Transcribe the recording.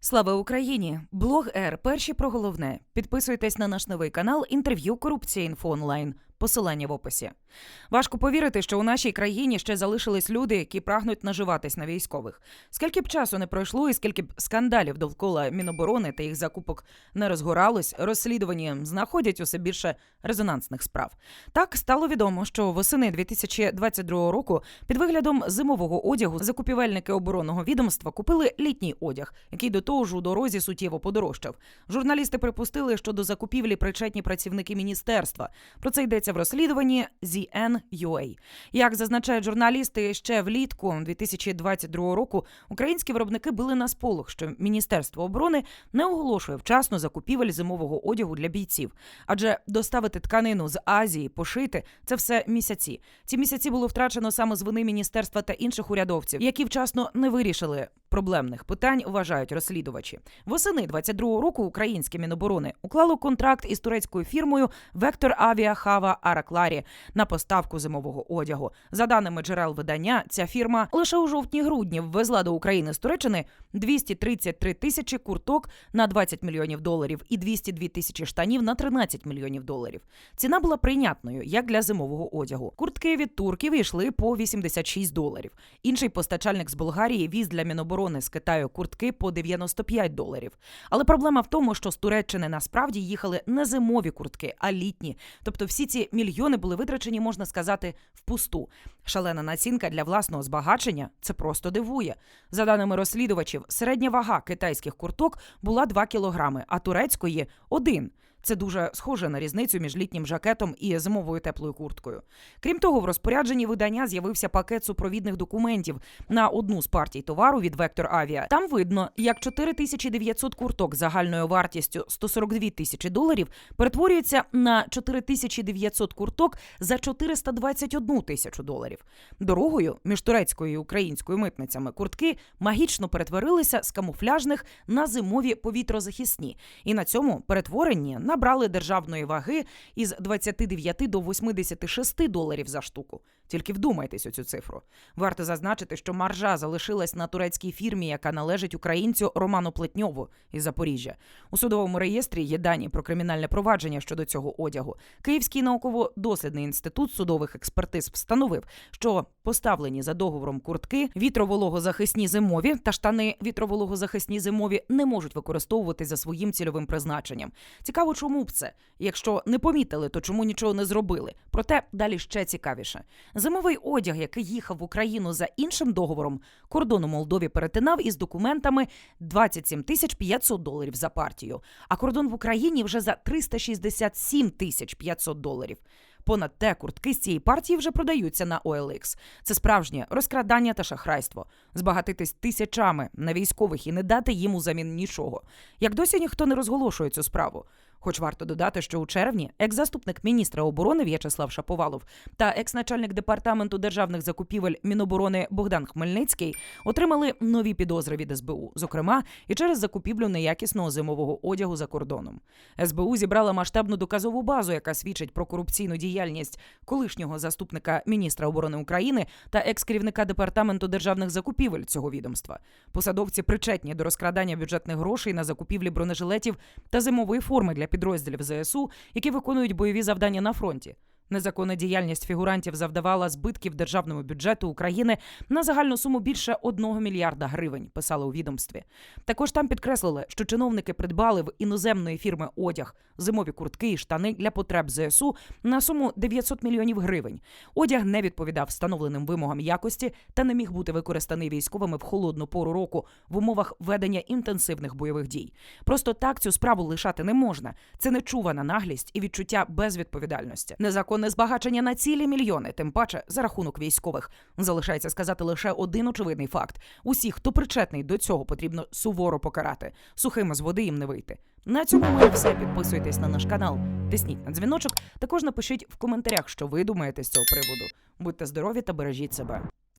Слава Україні! Блог Р. Перші про головне. Підписуйтесь на наш новий канал інтерв'ю Корупція інфо онлайн. Посилання в описі. Важко повірити, що у нашій країні ще залишились люди, які прагнуть наживатись на військових. Скільки б часу не пройшло, і скільки б скандалів довкола Міноборони та їх закупок не розгоралось, розслідувані знаходять усе більше резонансних справ. Так стало відомо, що восени 2022 року під виглядом зимового одягу закупівельники оборонного відомства купили літній одяг, який до того ж у дорозі суттєво подорожчав. Журналісти припустили, що до закупівлі причетні працівники міністерства. Про це йдеться в розслідуванні ZN.UA. Як зазначають журналісти, ще влітку 2022 року українські виробники били на сполох, що Міністерство оборони не оголошує вчасно закупівель зимового одягу для бійців, адже доставити тканину з Азії, пошити це все місяці. Ці місяці було втрачено саме з вини міністерства та інших урядовців, які вчасно не вирішили проблемних питань, вважають розслідувачі. Восени 22-го року українське міноборони уклало контракт із турецькою фірмою Вектор Авіа Хава Аракларі на поставку зимового одягу. За даними джерел видання, ця фірма лише у жовтні-грудні ввезла до України з Туреччини 233 тисячі курток на 20 мільйонів доларів і 202 тисячі штанів на 13 мільйонів доларів. Ціна була прийнятною як для зимового одягу. Куртки від турків йшли по 86 доларів. Інший постачальник з Болгарії віз для Міноборони з Китаю куртки по 95 доларів. Але проблема в тому, що з Туреччини насправді їхали не зимові куртки, а літні. Тобто всі ці мільйони були витрачені, можна сказати, впусту. Шалена націнка для власного збагачення це просто дивує. За даними розслідувачів, середня вага китайських курток була 2 кілограми, а турецької 1. Це дуже схоже на різницю між літнім жакетом і зимовою теплою курткою. Крім того, в розпорядженні видання з'явився пакет супровідних документів на одну з партій товару від Вектор Авіа. Там видно, як 4900 курток загальною вартістю 142 тисячі доларів перетворюється на 4900 курток за 421 тисячу доларів. Дорогою між турецькою і українською митницями куртки магічно перетворилися з камуфляжних на зимові повітрозахисні, і на цьому перетворенні набрали державної ваги із 29 до 86 доларів за штуку. Тільки вдумайтесь у цю цифру. Варто зазначити, що маржа залишилась на турецькій фірмі, яка належить українцю Роману Плетньову із Запоріжжя. У судовому реєстрі є дані про кримінальне провадження щодо цього одягу. Київський науково-дослідний інститут судових експертиз встановив, що поставлені за договором куртки, вітровологозахисні зимові та штани вітровологозахисні зимові не можуть використовувати за своїм цільовим призначенням. Цікаво, чому б це? Якщо не помітили, то чому нічого не зробили? Проте далі ще цікавіше. Зимовий одяг, який їхав в Україну за іншим договором, кордон у Молдові перетинав із документами 27 тисяч 500 доларів за партію, а кордон в Україні вже за 367 тисяч 500 доларів. Понад те, куртки з цієї партії вже продаються на OLX. Це справжнє розкрадання та шахрайство. Збагатитись тисячами на військових і не дати їм узамін нічого. Як досі ніхто не розголошує цю справу. Хоч варто додати, що у червні екс-заступник міністра оборони В'ячеслав Шаповалов та екс-начальник департаменту державних закупівель Міноборони Богдан Хмельницький отримали нові підозри від СБУ, зокрема і через закупівлю неякісного зимового одягу за кордоном. СБУ зібрала масштабну доказову базу, яка свідчить про корупційну діяльність колишнього заступника міністра оборони України та екс-керівника департаменту державних закупівель цього відомства. Посадовці причетні до розкрадання бюджетних грошей на закупівлі бронежилетів та зимової форми для підрозділів ЗСУ, які виконують бойові завдання на фронті. Незаконна діяльність фігурантів завдавала збитків державному бюджету України на загальну суму більше 1 мільярда гривень, писали у відомстві. Також там підкреслили, що чиновники придбали в іноземної фірми одяг, зимові куртки і штани для потреб ЗСУ на суму 900 мільйонів гривень. Одяг не відповідав встановленим вимогам якості та не міг бути використаний військовими в холодну пору року в умовах ведення інтенсивних бойових дій. Просто так цю справу лишати не можна. Це нечувана наглість і відчуття безвідповідальності. Незаконне збагачення на цілі мільйони, тим паче за рахунок військових. Залишається сказати лише один очевидний факт: усіх, хто причетний до цього, потрібно суворо покарати. Сухими з води їм не вийти. На цьому ми все. Підписуйтесь на наш канал, тисніть на дзвіночок. Також напишіть в коментарях, що ви думаєте з цього приводу. Будьте здорові та бережіть себе.